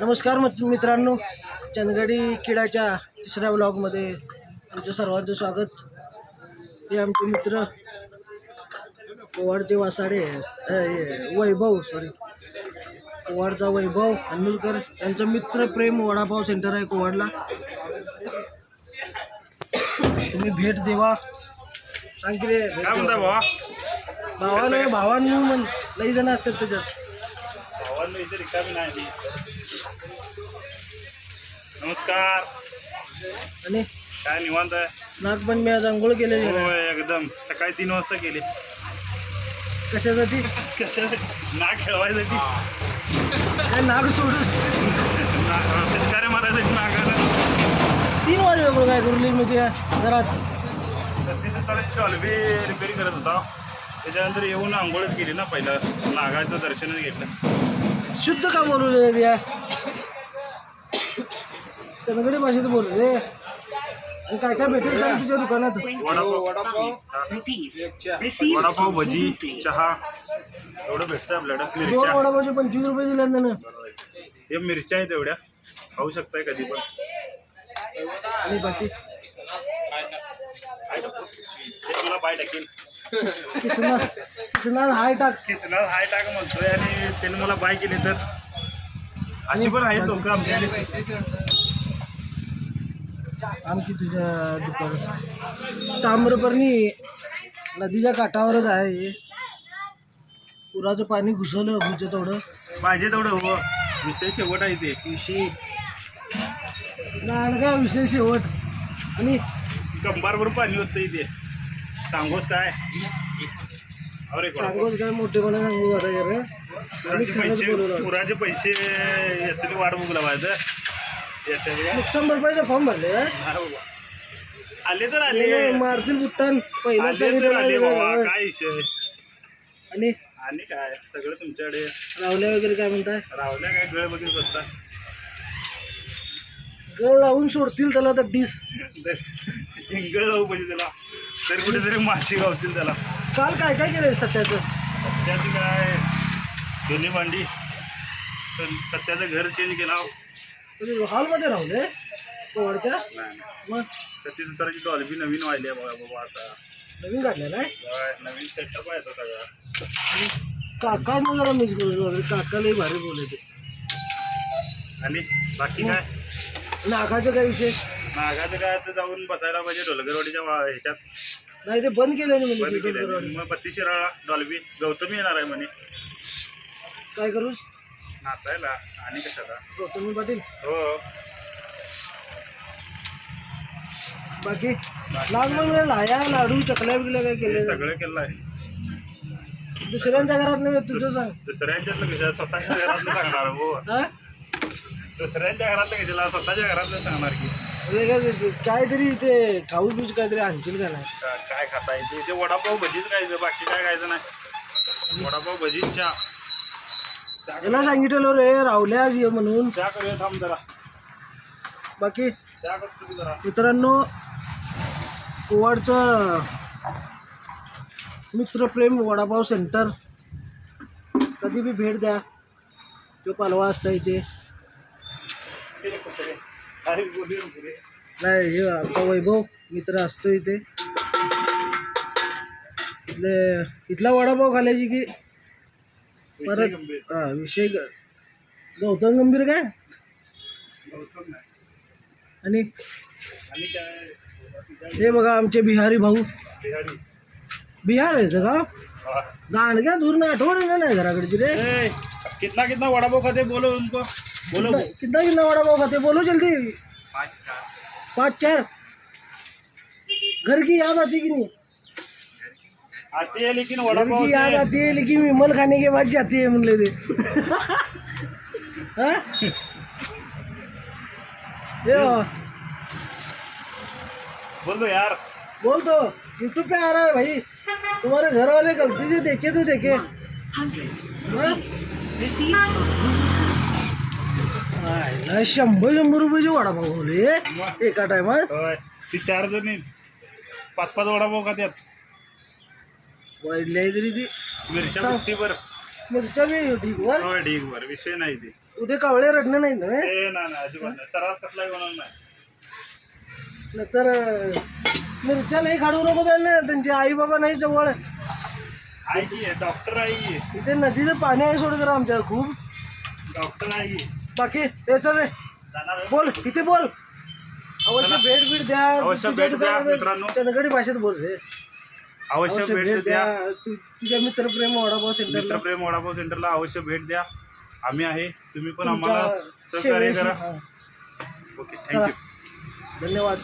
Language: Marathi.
नमस्कार मत- मित्रांनो. चंदगडी किडाच्या तिसऱ्या ब्लॉगमध्ये तुमचं सर्वांचं स्वागत. हे आमचे मित्र पोवाडचे वासाडे वैभव सॉरी कोवाडचा वैभव अन्नुलकर यांचं मित्र प्रेम वडापाव सेंटर आहे कोवाडला. तुम्ही भेट देवा. सांग रे भावानं भावांनो लई जण असतात त्याच्यात भावांनो इथे रिकामी नाही नमस्कार. आणि? काय निवांत आहे? नाग पण मी आज आंघोळ केलेली आहे. होय एकदम. सकाळी तीन वाजता गेले कशासाठी? कसं ना खेळवायसाठी. काय नाग सोडूस? पिचकारे मारायसाठी नागाला तीन वाजे वेगळं काय करू मी त्या घरात. तिथे तर डॉल्बी रिपेअरिंग करत होता. त्याच्यानंतर येऊन आंघोळच केली ना पहिलं. नागाचं दर्शनच घेतलं. शुद्ध का बोलू त्या कनगडी भाषेत बोल रे. आणि काय काय भेटेल सांग तुझ्या दुकानात? वडापाव. वडापाव. भजी चहा. एवढं भेटतं आपल्याकडं दोन मिरच्या वडापावचे पंचवीस रुपये दिले त्यानं. हे मिरच्या आहेत एवढ्या. खाऊ शकताय कधी पण. आणि बाकी? ते मला बाय किसना किसना हाय टाक. किसनार हाय टाक म्हणतोय आणि त्याने मला बाय केली तर. अशी पण आहेत लोक आमच्याकडे आमची तुझ्या दुकानात ताम्रपर्णी नदीच्या काठावरच आहे हे. पुराचं पाणी घुसवलं अबूचं तेवढं. पाहिजे तेवढं हो. विषय शेवट आहे ते. विषय. नाणगा विषय शेवट. आणि कंबारभर पाणी होतं इथे सांगोस काय? अरे सांगोच काय मोठेपणा सांगू आता जरा. आणि पुराचे खरंच पैसे बोलवलं पुराचे पैसे येतील वाट बघू लावायचं का? नुकसान भरपाईचा फॉर्म भरले. आले तर आले. मारतील बुट्टान. पहिला आले तर आले बाबा. सांगितलं काय विषय? आणि? आणि काय? सगळं तुमच्याकडे. रावल्या वगैरे काय म्हणताय? रावल्या काय? गळ बघून बसता गळ लावून सोडतील त्याला तर डिस. इंगळ लावू पाहिजे त्याला. तरी कुठेतरी माशी गावतील त्याला. काल काय काय केलंय सच्याचं त्यात काय? दोन्ही भांडी. तर सध्याचं घर चेंज केला. तुम्ही हॉलमध्ये राहले कोवाडच्या नाही मग? सतीश सत्तराची डॉल्बी नवीन वाहिली आहे बघा बाबा आता. नवीन काढलेला आहे? नवीन सेटअप आहे आता सगळा. काकांना जरा मिस करू वगैरे काकालाही भारी बोलायचे आणि बाकी काय? नागाचं काय विशेष? नागाचं काय आता जाऊन बसायला पाहिजे ढोलगरवाडीच्या वा- ह्याच्यात. नाही ते बंद केलं ना बंद म्हणजे केलं मग बत्तीस शिराळा डॉल्बी गौतमी येणार आहे म्हणे. काय करूस? नाचायला आणि कशाला? गौतमी पाटील हो. बाकी? नाग मग लाया लाडू चकल्या बिकल्या काय हे केले सगळं केलं आहे दुसऱ्यांच्या घरात नाही तुझं सांग. दुसऱ्यांच्यातलं कशा स्वतःच्या घरातलं सांगणार हो. हा? दुसऱ्यांच्या घरातलं कशाला स्वतःच्या घरातलं सांगणार की. म्हणजे काय- काहीतरी ते खाऊ पिऊच काहीतरी आणशील का नाही? का- काय खाता येते ते वडापाव भजीच खायचं बाकी काय खायचं नाही. वडापाव भजीच चहा. चहा याला सांगितलं रे रावल्या आज ये म्हणून. चहा करूया थांब जरा. बाकी चहा करतो तुम्ही जरा. मित्रांनो कोवाडचं मित्रप्रेम वडापाव सेंटर कधी बी भेट द्या. तो पालवा असता इथे. अरे बोलू नको रे. नाही हे आमचा वैभव मित्र असतो इथे. इथले इथला वडापाव खाल्याची की परत. हा विषय ग- गौतम गंभीर काय? गौतम नाही. आणि आणि काय? हे बघा आमचे बिहारी भाऊ. बिहारी. बिहार आहे का हा. दांडग्या दूर ना आठवण नाही घराकडची रे. ए, कितना कितना वडापाव खाते बोलो उनको. बोलो कितना कितना कितना वडापाव खाते? बोलो जल्दी. पाँच चार. घर की याद आती कि नहीं? आती है लेकिन घर वडापाव की याद आती है लेकिन विमल खाने के बाद जाती है म्हणले ते हाँ? बोल दो यार। बोल तो यूट्यूब पे आ रहा है भाई। तुम्हारे घर वाले गलती से देखे तो देखे। हाँ? शंभर शंभर रुपयाचे वडापाव बोले एका टायमात होय. ती चार जणी. पाच पाच वडापाव खात्यात. वाढली तरी ती. मिरच्या चाल. मुठ्ठीभर मिरच्या बी ठीक वर. होय ढीगभर विषय नाही ते. उद्या कावळे रडणं नाही ना अजिबात नाही. त्रास होणार नाही. नंतर मिरच्या नाही काढू नको त्यांना. त्यांचे आई बाबा नाही जवळ. आहे की डॉक्टर आहे की इथे नदीचं पाणी आहे सोड जरा आमच्या खूप. डॉक्टर आहे की बाकी हे चल रे. जाणार बोल किती बोल. अवश्य भेट भेट द्या. अवश्य भेट द्या, मित्रांनो. चंदगडी भाषेत बोल रे. अवश्य भेट द्या. तु- तुझ्या मित्रप्रेम वडापाव सेंटरला मित्रप्रेम वडापाव सेंटरला अवश्य भेट द्या. आम्ही आहे. तुम्ही पण आम्हाला सहकार्य करा. ओके. थँक्यू धन्यवाद.